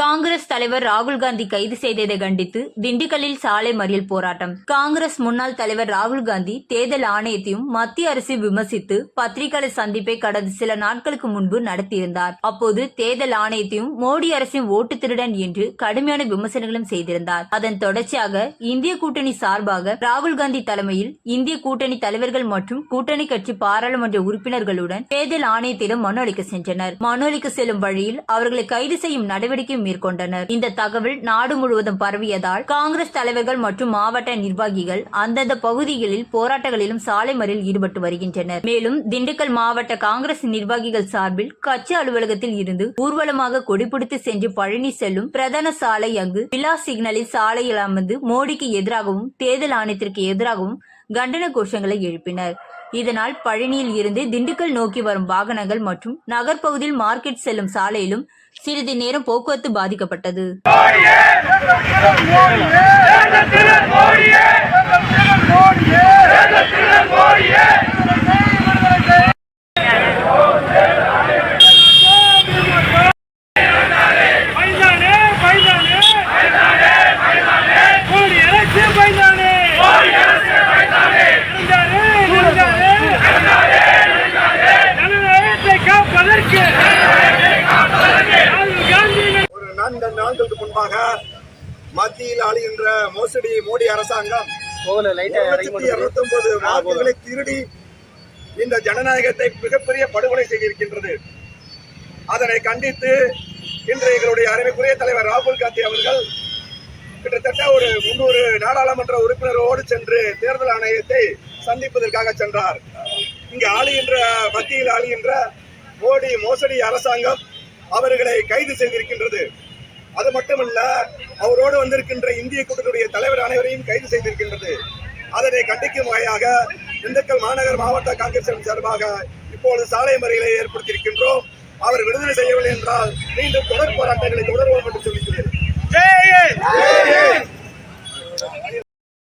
காங்கிரஸ் தலைவர் ராகுல் காந்தி கைது செய்ததை கண்டித்து திண்டுக்கல்லில் சாலை மறியல் போராட்டம். காங்கிரஸ் முன்னாள் தலைவர் ராகுல் காந்தி தேர்தல் ஆணையத்தையும் மத்திய அரசை விமர்சித்து பத்திரிகையாளர் சந்திப்பை கடந்த சில நாட்களுக்கு முன்பு நடத்தியிருந்தார். அப்போது தேர்தல் ஆணையத்தையும் மோடி அரசின் ஓட்டு திருடன் என்று கடுமையான விமர்சனங்களும் செய்திருந்தார். அதன் தொடர்ச்சியாக இந்திய கூட்டணி சார்பாக ராகுல் காந்தி தலைமையில் இந்திய கூட்டணி தலைவர்கள் மற்றும் கூட்டணி கட்சி பாராளுமன்ற உறுப்பினர்களுடன் தேர்தல் ஆணையத்திடம் மனு அளிக்க சென்றனர். மனு அளிக்க செல்லும் வழியில் அவர்களை கைது செய்யும் நடவடிக்கை மேற்கொண்டனர். இந்த தகவல் நாடு முழுவதும் பரவியதால் காங்கிரஸ் தலைவர்கள் மற்றும் மாவட்ட நிர்வாகிகள் அந்தந்த பகுதிகளில் போராட்டங்களிலும் சாலை மறியல் ஈடுபட்டு வருகின்றனர். மேலும் திண்டுக்கல் மாவட்ட காங்கிரஸ் நிர்வாகிகள் சார்பில் கட்சி அலுவலகத்தில் இருந்து ஊர்வலமாக கொடிபிடித்து சென்று பழனி செல்லும் பிரதான சாலை அங்கு விழா சிக்னலில் சாலையில் அமர்ந்து மோடிக்கு எதிராகவும் தேர்தல் ஆணையத்திற்கு எதிராகவும் கண்டன கோஷங்களை எழுப்பினர். இதனால் பழனியில் இருந்து திண்டுக்கல் நோக்கி வரும் வாகனங்கள் மற்றும் நகர்ப்பகுதியில் மார்க்கெட் செல்லும் சாலையிலும் சிறிது நேரம் போக்குவரத்து பாதிக்கப்பட்டது பைந்தானே பைந்தானே பைந்தானே மோடி அரசு பைந்தானே இருந்தாரே இருந்தாரே ஜனநாயகத்தை காப்பதற்கு ராகுல் காந்தி ஒரு நாட்களுக்கு முன்பாக மத்தியில் ஆளுகின்ற மோசடி மோடி அரசாங்கம் இருநூத்தி ஒன்பது வாக்குகளை திருடி இந்த ஜனநாயகத்தை மிகப்பெரிய படுகொலை செய்திருக்கின்றது. அதனை கண்டித்து இன்று எங்களுடைய அருமைக்குரிய தலைவர் ராகுல் காந்தி அவர்கள் கிட்டத்தட்ட ஒரு முன்னூறு நாடாளுமன்ற உறுப்பினரோடு சென்று தேர்தல் ஆணையத்தை சந்திப்பதற்காக சென்றார். இங்கு ஆளுகின்ற மத்தியில் ஆளுகின்ற மோடி மோசடி அரசாங்கம் அவர்களை கைது செய்திருக்கின்றது. அது மட்டுமல்ல அவரோடு வந்திருக்கின்ற இந்திய கூட்டத்துடைய தலைவர் அனைவரையும் கைது செய்திருக்கின்றது. அதனை கண்டிக்கும் வகையாக திண்டுக்கல் மாநகர் மாவட்ட காங்கிரஸ் சார்பாக இப்போது சாலை மறியலை ஏற்படுத்தியிருக்கின்றோம். அவர் விடுதலை செய்யவில்லை என்றால் மீண்டும் தொடர் போராட்டங்களை தொடர்வோம் என்று சொல்லி